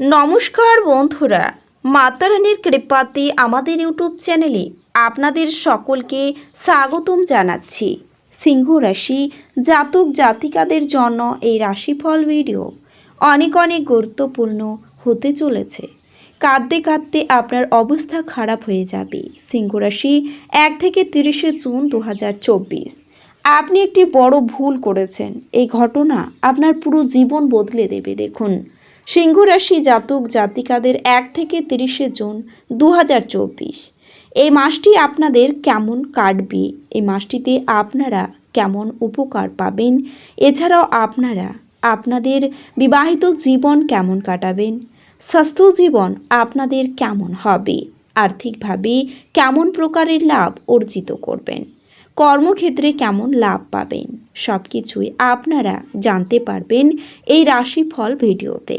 নমস্কার বন্ধুরা, মাতারানির কৃপাতে আমাদের ইউটিউব চ্যানেলে আপনাদের সকলকে স্বাগতম জানাচ্ছি। সিংহ রাশি জাতক জাতিকাদের জন্য এই রাশিফল ভিডিও অনেক অনেক গুরুত্বপূর্ণ হতে চলেছে। কাঁদতে কাঁদতে আপনার অবস্থা খারাপ হয়ে যাবে। সিংহ রাশি এক থেকে তিরিশে জুন দু হাজার চব্বিশ। আপনি একটি বড় ভুল করেছেন। এই ঘটনা আপনার পুরো জীবন বদলে দেবে। দেখুন সিংহ রাশি জাতক জাতিকাদের এক থেকে তিরিশে জুন দু হাজার চব্বিশ। এই মাসটি আপনাদের কেমন কাটবে? এই মাসটিতে আপনারা কেমন উপকার পাবেন? এছাড়াও আপনারা আপনাদের বিবাহিত জীবন কেমন কাটাবেন? স্বাস্থ্য জীবন আপনাদের কেমন হবে? আর্থিকভাবে কেমন প্রকারের লাভ অর্জিত করবেন? কর্মক্ষেত্রে কেমন লাভ পাবেন? সব কিছুই আপনারা জানতে পারবেন এই রাশিফল ভিডিওতে।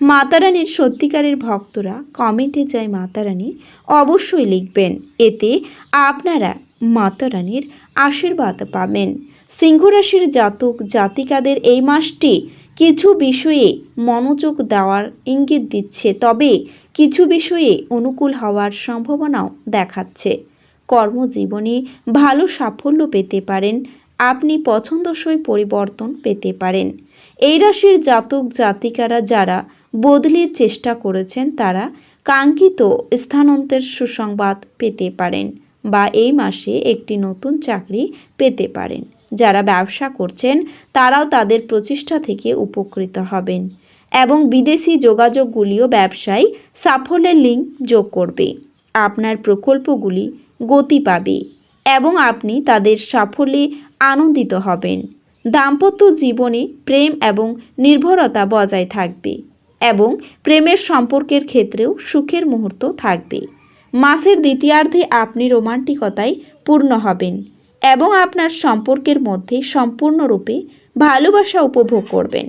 মাতারানির সত্যিকারের ভক্তরা কমেন্টে যায় মাতারানী, অবশ্যই লিখবেন। এতে আপনারা মাতারানির আশীর্বাদ পাবেন। সিংহরাশির জাতক, জাতিকাদের এই মাসটি কিছু বিষয়ে মনোযোগ দেওয়ার ইঙ্গিত দিচ্ছে, তবে কিছু বিষয়ে অনুকূল হওয়ার সম্ভাবনাও দেখাচ্ছে। কর্মজীবনে ভালো সাফল্য পেতে পারেন, আপনি পছন্দসই পরিবর্তন পেতে পারেন। এই রাশির জাতক, জাতিকারা যারা বদলির চেষ্টা করেছেন তারা, কাঙ্ক্ষিত স্থানান্তর সুসংবাদ পেতে পারেন বা এই মাসে একটি নতুন চাকরি পেতে পারেন। যারা ব্যবসা করছেন, তারাও তাদের প্রচেষ্টা থেকে উপকৃত হবেন এবং বিদেশি যোগাযোগগুলিও ব্যবসায় সাফল্যের লিঙ্ক যোগ করবে। আপনার প্রকল্পগুলি গতি পাবে এবং আপনি তাদের সাফল্যে আনন্দিত হবেন। দাম্পত্য জীবনে প্রেম এবং নির্ভরতা বজায় থাকবে। এবং প্রেমের সম্পর্কের ক্ষেত্রেও সুখের মুহূর্ত থাকবে। মাসের দ্বিতীয়ার্ধে আপনি রোমান্টিকতায় পূর্ণ হবেন এবং আপনার সম্পর্কের মধ্যে সম্পূর্ণরূপে ভালোবাসা উপভোগ করবেন।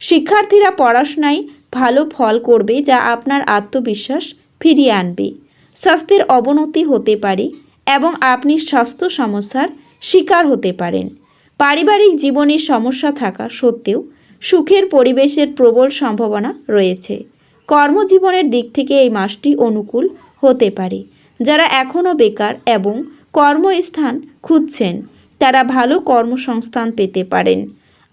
শিক্ষার্থীরা পড়াশোনায় ভালো ফল করবে যা আপনার আত্মবিশ্বাস ফিরিয়ে আনবে। স্বাস্থ্যের অবনতি হতে পারে এবং আপনি স্বাস্থ্য সমস্যার শিকার হতে পারেন। পারিবারিক জীবনে সমস্যা থাকা সত্ত্বেও সুখের পরিবেশের প্রবল সম্ভাবনা রয়েছে। কর্মজীবনের দিক থেকে এই মাসটি অনুকূল হতে পারে। যারা এখনও বেকার এবং কর্মস্থান খুঁজছেন, তারা ভালো কর্মসংস্থান পেতে পারেন।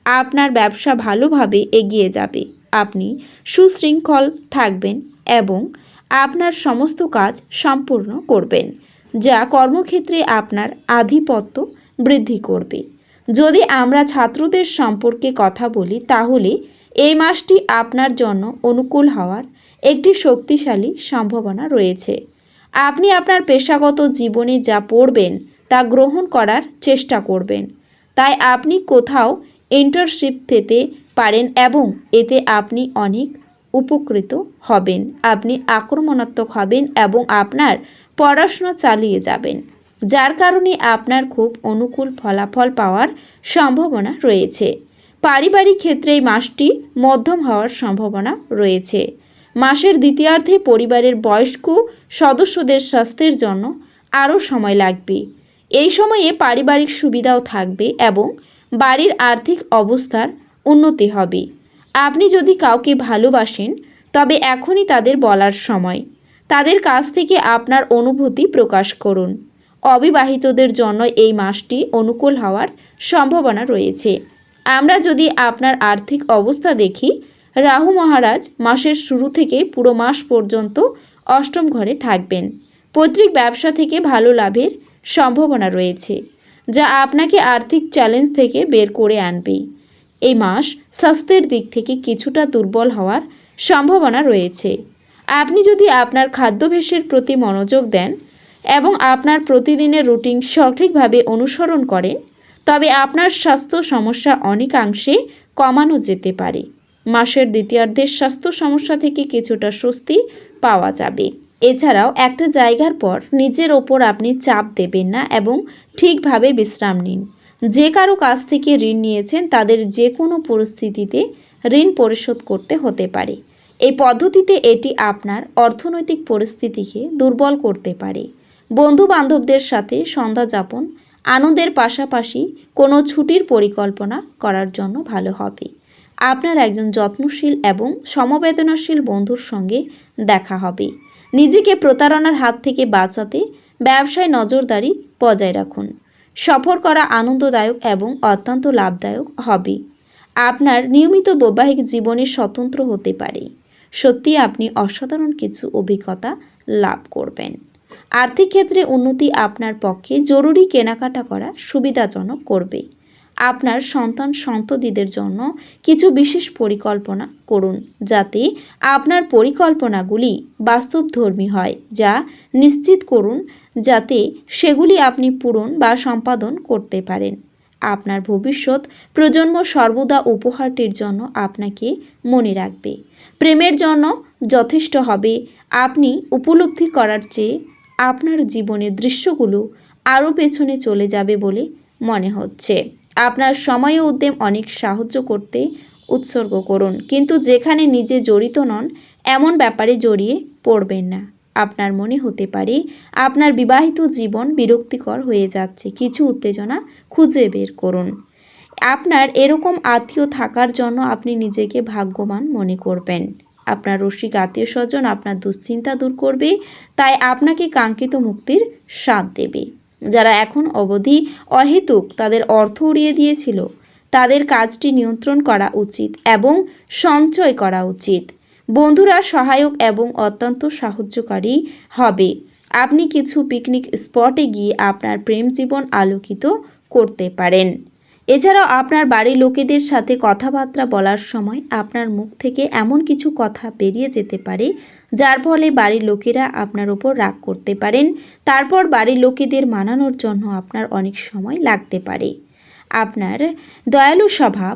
আপনার ব্যবসা ভালোভাবে এগিয়ে যাবে। আপনি সুশৃঙ্খল থাকবেন এবং আপনার সমস্ত কাজ সম্পূর্ণ করবেন, যা কর্মক্ষেত্রে আপনার আধিপত্য বৃদ্ধি করবে। যদি আমরা ছাত্রদের সম্পর্কে কথা বলি, তাহলে এই মাসটি আপনার জন্য অনুকূল হওয়ার একটি শক্তিশালী সম্ভাবনা রয়েছে। আপনি আপনার পেশাগত জীবনে যা পড়বেন, তা গ্রহণ করার চেষ্টা করবেন। তাই আপনি কোথাও ইন্টার্নশিপ পেতে পারেন এবং এতে আপনি অনেক উপকৃত হবেন। আপনি আক্রমণাত্মক হবেন এবং আপনার পড়াশোনা চালিয়ে যাবেন। যার কারণে আপনার খুব অনুকূল ফলাফল পাওয়ার সম্ভাবনা রয়েছে। পারিবারিক ক্ষেত্রে এই মাসটি মধ্যম হওয়ার সম্ভাবনা রয়েছে। মাসের দ্বিতীয়ার্ধে পরিবারের বয়স্ক সদস্যদের স্বাস্থ্যের জন্য আরও সময় লাগবে। এই সময়ে পারিবারিক সুবিধাও থাকবে এবং বাড়ির আর্থিক অবস্থার উন্নতি হবে। আপনি যদি কাউকে ভালোবাসেন, তবে এখনই তাদের বলার সময়। তাদের কাছ থেকে আপনার অনুভূতি প্রকাশ করুন। অবিবাহিতদের জন্য এই মাসটি অনুকূল হওয়ার সম্ভাবনা রয়েছে। আমরা যদি আপনার আর্থিক অবস্থা দেখি, রাহু মহারাজ মাসের শুরু থেকে পুরো মাস পর্যন্ত অষ্টম ঘরে থাকবেন। পৈতৃক ব্যবসা থেকে ভালো লাভের সম্ভাবনা রয়েছে, যা আপনাকে আর্থিক চ্যালেঞ্জ থেকে বের করে আনবে। এই মাস স্বাস্থ্যের দিক থেকে কিছুটা দুর্বল হওয়ার সম্ভাবনা রয়েছে। আপনি যদি আপনার খাদ্যাভ্যাসের প্রতি মনোযোগ দেন এবং আপনার প্রতিদিনের রুটিন সঠিকভাবে অনুসরণ করেন তবে আপনার স্বাস্থ্য সমস্যা অনেকাংশে কমানো যেতে পারে। মাসের দ্বিতীয়ার্ধের স্বাস্থ্য সমস্যা থেকে কিছুটা স্বস্তি পাওয়া যাবে। এছাড়াও একটা জায়গার পর নিজের ওপর আপনি চাপ দেবেন না এবং ঠিকভাবে বিশ্রাম নিন। যে কারও কাছ থেকে ঋণ নিয়েছেন, তাদের যে কোনো পরিস্থিতিতে ঋণ পরিশোধ করতে হতে পারে। এই পদ্ধতিতে এটি আপনার অর্থনৈতিক পরিস্থিতিকে দুর্বল করতে পারে। বন্ধু বান্ধবদের সাথে সন্ধ্যা যাপন, আনন্দের পাশাপাশি কোনো ছুটির পরিকল্পনা করার জন্য ভালো হবে। আপনার একজন যত্নশীল এবং সমবেদনাশীল বন্ধুর সঙ্গে দেখা হবে। নিজেকে প্রতারণার হাত থেকে বাঁচাতে ব্যবসায় নজরদারি বজায় রাখুন। সফর করা আনন্দদায়ক এবং অত্যন্ত লাভদায়ক হবে। আপনার নিয়মিত বৈবাহিক জীবনে স্বতন্ত্র হতে পারে। সত্যি আপনি অসাধারণ কিছু অভিজ্ঞতা লাভ করবেন। আর্থিক ক্ষেত্রে উন্নতি আপনার পক্ষে জরুরি কেনাকাটা করা সুবিধাজনক করবে। আপনার সন্তান সন্ততিদের জন্য কিছু বিশেষ পরিকল্পনা করুন, যাতে আপনার পরিকল্পনাগুলি বাস্তবধর্মী হয়, যা নিশ্চিত করুন যাতে সেগুলি আপনি পূরণ বা সম্পাদন করতে পারেন। আপনার ভবিষ্যৎ প্রজন্ম সর্বদা উপহারটির জন্য আপনাকে মনে রাখবে। প্রেমের জন্য যথেষ্ট হবে। আপনি উপলব্ধি করার চেয়ে আপনার জীবনের দৃশ্যগুলো আরও পেছনে চলে যাবে বলে মনে হচ্ছে। আপনার সময় উদ্যম অনেক সাহায্য করতে উৎসর্গ করুন, কিন্তু যেখানে নিজে জড়িত নন, এমন ব্যাপারে জড়িয়ে পড়বেন না। আপনার মনে হতে পারে আপনার বিবাহিত জীবন বিরক্তিকর হয়ে যাচ্ছে, কিছু উত্তেজনা খুঁজে বের করুন। আপনার এরকম আত্মীয় থাকার জন্য আপনি নিজেকে ভাগ্যবান মনে করবেন। আপনার রসিক আত্মীয় স্বজন আপনার দুশ্চিন্তা দূর করবে, তাই আপনাকে কাঙ্ক্ষিত মুক্তির স্বাদ দেবে। যারা এখন অবধি অহেতুক তাদের অর্থ উড়িয়ে দিয়েছিল, তাদের কাজটি নিয়ন্ত্রণ করা উচিত এবং সঞ্চয় করা উচিত। বন্ধুরা, সহায়ক এবং অত্যন্ত সাহায্যকারী হবে। আপনি কিছু পিকনিক স্পটে গিয়ে আপনার প্রেম জীবন আলোকিত করতে পারেন। এছাড়াও আপনার বাড়ির লোকেদের সাথে কথাবার্তা বলার সময় আপনার মুখ থেকে এমন কিছু কথা বেরিয়ে যেতে পারে, যার ফলে বাড়ির লোকেরা আপনার ওপর রাগ করতে পারেন। তারপর বাড়ির লোকেদের মানানোর জন্য আপনার অনেক সময় লাগতে পারে। আপনার দয়ালু স্বভাব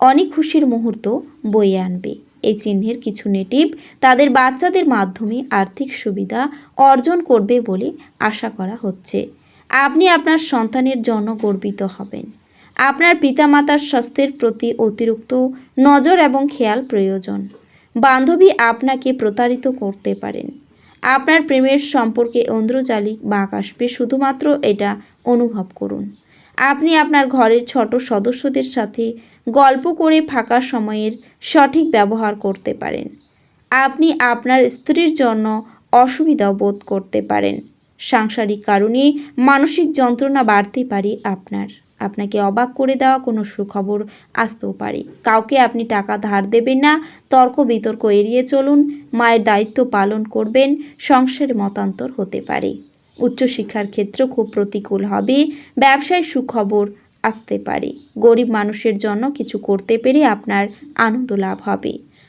অনেক খুশির মুহূর্ত বয়ে আনবে। এই চিহ্নের কিছু নেটিভ তাদের বাচ্চাদের মাধ্যমে আর্থিক সুবিধা অর্জন করবে বলে আশা করা হচ্ছে। আপনি আপনার সন্তানের জন্য গর্বিত হবেন। আপনার পিতামাতার স্বাস্থ্যের প্রতি অতিরিক্ত নজর এবং খেয়াল প্রয়োজন। বান্ধবী আপনাকে প্রতারিত করতে পারেন। আপনার প্রেমের সম্পর্কে ঐন্দ্রজালিক বাঁক আসবে শুধুমাত্র এটা অনুভব করুন। আপনি আপনার ঘরের ছোট সদস্যদের সাথে গল্প করে ফাঁকা সময়ের সঠিক ব্যবহার করতে পারেন। আপনি আপনার স্ত্রীর জন্য অসুবিধা বোধ করতে পারেন। সাংসারিক কারণে মানসিক যন্ত্রণা বাড়তে পারে আপনার। আপনাকে অবাক করে দেওয়া কোনো সুখবর আসতেও পারে। কাউকে আপনি টাকা ধার দেবেন না, তর্ক বিতর্ক এড়িয়ে চলুন, মায়ের দায়িত্ব পালন করবেন, সংসারে মতান্তর হতে পারে। উচ্চশিক্ষার ক্ষেত্র খুব প্রতিকূল হবে, ব্যবসায় সুখবর আসতে পারে। গরিব মানুষের জন্য কিছু করতে পেরে আপনার আনন্দ লাভ হবে।